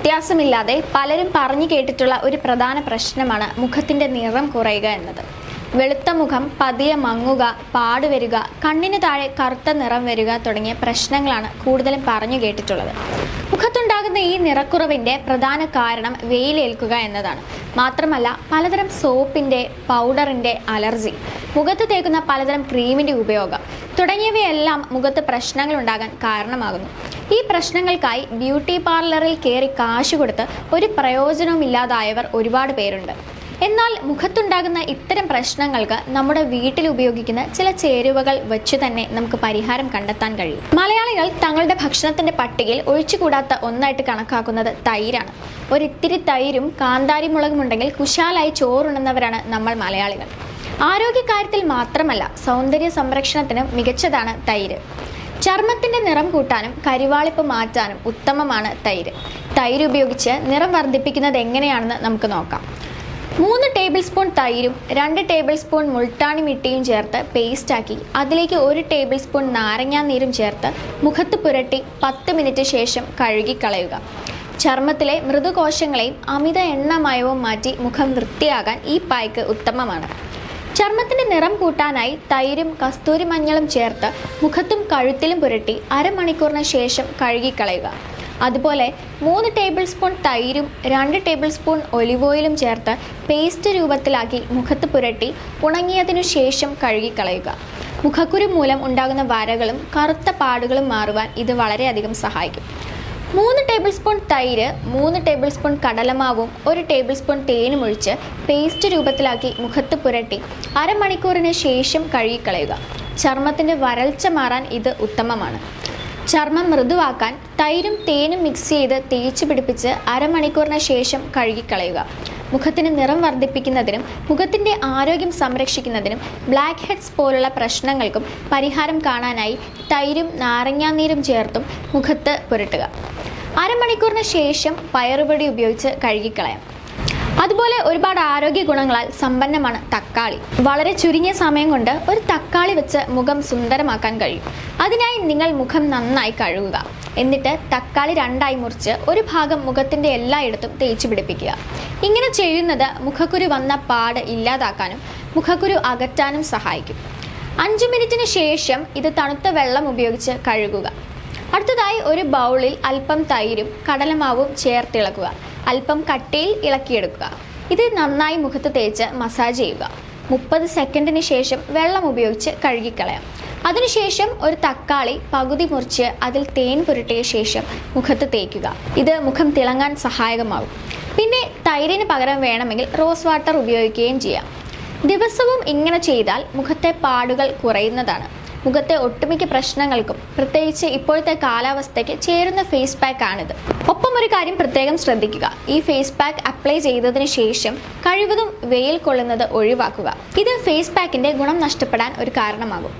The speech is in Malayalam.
വ്യത്യാസമില്ലാതെ പലരും പറഞ്ഞു കേട്ടിട്ടുള്ള ഒരു പ്രധാന പ്രശ്നമാണ് മുഖത്തിന്റെ നിറം കുറയുക എന്നത്. വെളുത്ത മുഖം പതിയെ മങ്ങുക പാടുവരിക കണ്ണിന് താഴെ കറുത്ത നിറം വരിക തുടങ്ങിയ പ്രശ്നങ്ങളാണ് കൂടുതലും പറഞ്ഞു കേട്ടിട്ടുള്ളത്. മുഖത്തുണ്ടാകുന്ന ഈ നിറക്കുറവിന്റെ പ്രധാന കാരണം വെയിലേൽക്കുക എന്നതാണ്. മാത്രമല്ല പലതരം സോപ്പിന്റെ പൗഡറിന്റെ അലർജി മുഖത്ത് തേക്കുന്ന പലതരം ക്രീമിന്റെ ഉപയോഗം തുടങ്ങിയവയെല്ലാം മുഖത്ത് പ്രശ്നങ്ങൾ ഉണ്ടാകാൻ കാരണമാകുന്നു. ഈ പ്രശ്നങ്ങൾക്കായി ബ്യൂട്ടി പാർലറിൽ കയറി കാശ് കൊടുത്ത് ഒരു പ്രയോജനവും ഇല്ലാതായവർ ഒരുപാട് പേരുണ്ട്. എന്നാൽ മുഖത്തുണ്ടാകുന്ന ഇത്തരം പ്രശ്നങ്ങൾക്ക് നമ്മുടെ വീട്ടിൽ ഉപയോഗിക്കുന്ന ചില ചേരുവകൾ വെച്ച് തന്നെ നമുക്ക് പരിഹാരം കണ്ടെത്താൻ കഴിയും. മലയാളികൾ തങ്ങളുടെ ഭക്ഷണത്തിന്റെ പട്ടികയിൽ ഒഴിച്ചുകൂടാത്ത ഒന്നായിട്ട് കണക്കാക്കുന്നത് തൈരാണ്. ഒരിത്തിരി തൈരും കാന്താരി മുളകും ഉണ്ടെങ്കിൽ കുശാലായി ചോറുണ്ണുന്നവരാണ് നമ്മൾ മലയാളികൾ. ആരോഗ്യകാര്യത്തിൽ മാത്രമല്ല സൗന്ദര്യ സംരക്ഷണത്തിനും മികച്ചതാണ് തൈര്. ചർമ്മത്തിന്റെ നിറം കൂട്ടാനും കരിവാളിപ്പ് മാറ്റാനും ഉത്തമമാണ് തൈര്. തൈര് ഉപയോഗിച്ച് നിറം വർദ്ധിപ്പിക്കുന്നത് എങ്ങനെയാണെന്ന് നമുക്ക് നോക്കാം. മൂന്ന് ടേബിൾ സ്പൂൺ തൈരും രണ്ട് ടേബിൾ സ്പൂൺ മുൾട്ടാണി മിട്ടിയും ചേർത്ത് പേസ്റ്റാക്കി അതിലേക്ക് ഒരു ടേബിൾ സ്പൂൺ നാരങ്ങാ നീരും ചേർത്ത് മുഖത്ത് പുരട്ടി പത്ത് മിനിറ്റ് ശേഷം കഴുകിക്കളയുക. ചർമ്മത്തിലെ മൃദുകോശങ്ങളെയും അമിത എണ്ണമയവും മാറ്റി മുഖം വൃത്തിയാകാൻ ഈ പായ്ക്ക് ഉത്തമമാണ്. ചർമ്മത്തിന്റെ നിറം കൂട്ടാനായി തൈരും കസ്തൂരി മഞ്ഞളും ചേർത്ത് മുഖത്തും കഴുത്തിലും പുരട്ടി അരമണിക്കൂറിന് ശേഷം കഴുകിക്കളയുക. അതുപോലെ മൂന്ന് ടേബിൾ സ്പൂൺ തൈരും രണ്ട് ടേബിൾ സ്പൂൺ ഒലിവ് ഓയിലും ചേർത്ത് പേസ്റ്റ് രൂപത്തിലാക്കി മുഖത്ത് പുരട്ടി ഉണങ്ങിയതിനു ശേഷം കഴുകിക്കളയുക. മുഖക്കുരു മൂലം ഉണ്ടാകുന്ന വരകളും കറുത്ത പാടുകളും മാറുവാൻ ഇത് വളരെയധികം സഹായിക്കും. മൂന്ന് ടേബിൾ സ്പൂൺ തൈര് മൂന്ന് ടേബിൾ സ്പൂൺ കടലമാവും ഒരു ടേബിൾ സ്പൂൺ തേനും ഒഴിച്ച് പേസ്റ്റ് രൂപത്തിലാക്കി മുഖത്ത് പുരട്ടി അരമണിക്കൂറിന് ശേഷം കഴുകിക്കളയുക. ചർമ്മത്തിന്റെ വരൾച്ച മാറാൻ ഇത് ഉത്തമമാണ്. ചർമ്മം മൃദുവാക്കാൻ തൈരും തേനും മിക്സ് ചെയ്ത് തേച്ച് പിടിപ്പിച്ച് അരമണിക്കൂറിന് ശേഷം കഴുകിക്കളയുക. മുഖത്തിന് നിറം വർദ്ധിപ്പിക്കുന്നതിനും മുഖത്തിന്റെ ആരോഗ്യം സംരക്ഷിക്കുന്നതിനും ബ്ലാക്ക് ഹെഡ്സ് പോലുള്ള പ്രശ്നങ്ങൾക്കും പരിഹാരം കാണാനായി തൈരും നാരങ്ങാനീരും ചേർത്തും മുഖത്ത് പുരട്ടുക. അരമണിക്കൂറിന് ശേഷം പയറുപൊടി ഉപയോഗിച്ച് കഴുകിക്കളയാം. അതുപോലെ ഒരുപാട് ആരോഗ്യ ഗുണങ്ങളാൽ സമ്പന്നമാണ് തക്കാളി. വളരെ ചുരുങ്ങിയ സമയം കൊണ്ട് ഒരു തക്കാളി വെച്ച് മുഖം സുന്ദരമാക്കാൻ കഴിയും. അതിനായി നിങ്ങൾ മുഖം നന്നായി കഴുകുക. എന്നിട്ട് തക്കാളി രണ്ടായി മുറിച്ച് ഒരു ഭാഗം മുഖത്തിന്റെ എല്ലായിടത്തും തേച്ചു പിടിപ്പിക്കുക. ഇങ്ങനെ ചെയ്യുന്നത് മുഖക്കുരു വന്ന പാട് ഇല്ലാതാക്കാനും മുഖക്കുരു അകറ്റാനും സഹായിക്കും. അഞ്ച് മിനിറ്റിന് ശേഷം ഇത് തണുത്ത വെള്ളം ഉപയോഗിച്ച് കഴുകുക. അടുത്തതായി ഒരു ബൗളിൽ അല്പം തൈരും കടലമാവും ചേർത്തിളക്കുക. അല്പം കട്ടിയിൽ ഇളക്കിയെടുക്കുക. ഇത് നന്നായി മുഖത്ത് തേച്ച് മസാജ് ചെയ്യുക. മുപ്പത് സെക്കൻഡിന് ശേഷം വെള്ളം ഉപയോഗിച്ച് കഴുകിക്കളയാം. അതിനുശേഷം ഒരു തക്കാളി പകുതി മുറിച്ച് അതിൽ തേൻ പുരട്ടിയ ശേഷം മുഖത്ത് തേക്കുക. ഇത് മുഖം തിളങ്ങാൻ സഹായകമാകും. പിന്നെ തൈരിന് പകരം വേണമെങ്കിൽ റോസ് വാട്ടർ ഉപയോഗിക്കുകയും ചെയ്യാം. ദിവസവും ഇങ്ങനെ ചെയ്താൽ മുഖത്തെ പാടുകൾ കുറയുന്നതാണ്. മുഖത്തെ ഒട്ടുമിക്ക പ്രശ്നങ്ങൾക്കും പ്രത്യേകിച്ച് ഇപ്പോഴത്തെ കാലാവസ്ഥയ്ക്ക് ചേരുന്ന ഫേസ് പാക്ക് ആണിത്. ഒപ്പം ഒരു കാര്യം പ്രത്യേകം ശ്രദ്ധിക്കുക. ഈ ഫേസ് പാക്ക് അപ്ലൈ ചെയ്തതിന് ശേഷം കഴിവതും വെയിൽ കൊള്ളുന്നത് ഒഴിവാക്കുക. ഇത് ഫേസ് പാക്കിന്റെ ഗുണം നഷ്ടപ്പെടാൻ ഒരു കാരണമാകും.